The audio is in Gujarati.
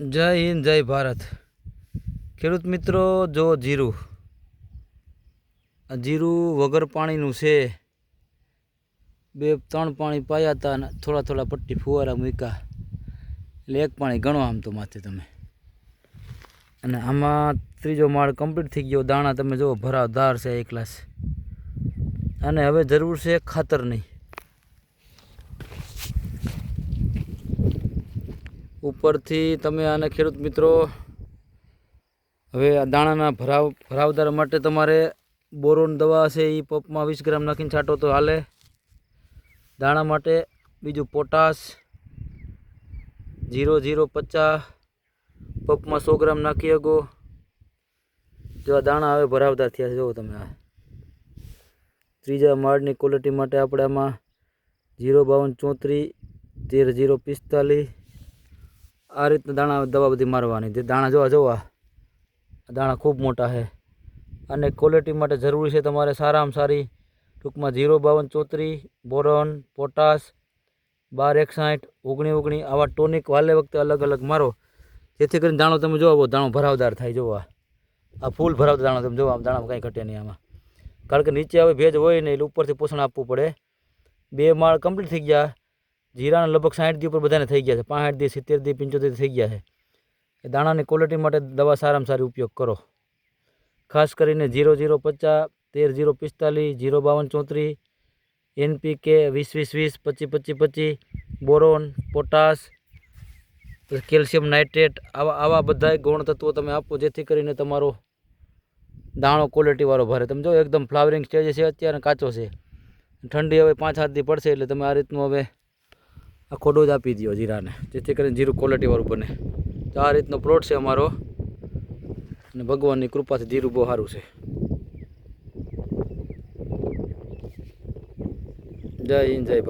જય હિન્દ, જય ભારત. ખેડૂત મિત્રો, જો જીરું જીરું વગર પાણીનું છે. બે, ત્રણ પાણી પાયા હતા અને થોડા થોડા પટ્ટી ફુવારા મૂક્યા. એટલે એક પાણી ગણો આમ તો માથે તમે. અને આમાં ત્રીજો માળ કમ્પ્લીટ થઈ ગયો. દાણા તમે જુઓ, ભરાવદાર છે, એક ગ્લાસ. અને હવે જરૂર છે ખાતરની ઉપરથી તમે આને ખેડૂત મિત્રો, હવે આ દાણાના ભરાવ, ભરાવદાર માટે તમારે બોરોન દવા છે એ પપમાં વીસ ગ્રામ નાખીને છાંટો તો હાલે. દાણા માટે બીજું પોટાશ, જીરો જીરો પચાસ પપમાં સો ગ્રામ નાખી શકો. જો આ દાણા હવે ભરાવદાર થયા છે, જુઓ તમે આ. ત્રીજા માળની ક્વોલિટી માટે આપણે આમાં જીરો બાવન ચોત્રીસ, તેર, જીરો પિસ્તાલીસ આ રીતના દાણા દવા બધી મારવાની જે દાણા જોવા જોવા. દાણા ખૂબ મોટા છે. અને ક્વોલિટી માટે જરૂરી છે તમારે સારામાં સારી ટૂંકમાં જીરો બાવન ચોત્રીસ બોરોન, પોટાશ, બાર એકસાઠ, ઓગણી ઓગણી આવા ટોનિક વાલે વખતે અલગ અલગ મારો. જેથી કરીને દાણો તમે જોવો દાણો ભરાવદાર થાય જોવા આ. ફૂલ ભરાવતો દાણો તમે જોવા દાણામાં કાંઈ ઘટે નહીં આમાં. કારણ કે નીચે હવે ભેજ હોય નહીં, એટલે ઉપરથી પોષણ આપવું પડે. બે માળ કમ્પ્લીટ થઈ ગયા. જીરાના લગભગ સાઠ દી ઉપર બધાને થઈ ગયા છે. પાંસઠ દી, સિત્તેર દી, પંચોતેર થઈ ગયા છે. એ દાણાની ક્વોલિટી માટે દવા સારામાં સારી ઉપયોગ કરો. ખાસ કરીને જીરો જીરો પચાસ, તેર જીરો પિસ્તાલીસ, જીરો બાવન ચોત્રીસ, એનપીકે વીસ વીસ વીસ, પચીસ પચીસ પચીસ, બોરોન, પોટાશ કેલ્શિયમ નાઇટ્રેટ, આવા આવા બધા ગૌણ તત્વો તમે આપો, જેથી કરીને તમારો દાણો ક્વોલિટીવાળો ભરે. તમે જો એકદમ ફ્લાવરિંગ સ્ટેજ છે, અત્યારે કાચો છે. ઠંડી હવે પાંચ હાથ દી પડશે એટલે તમે આ રીતનું હવે આખો ડોઝ આપી દો જીરાને, જેથી કરીને જીરું ક્વોલિટીવાળું બને. તો આ રીતનો પ્લોટ છે અમારો. અને ભગવાનની કૃપાથી જીરું બહુ સારું છે. જય હિન્દ, જય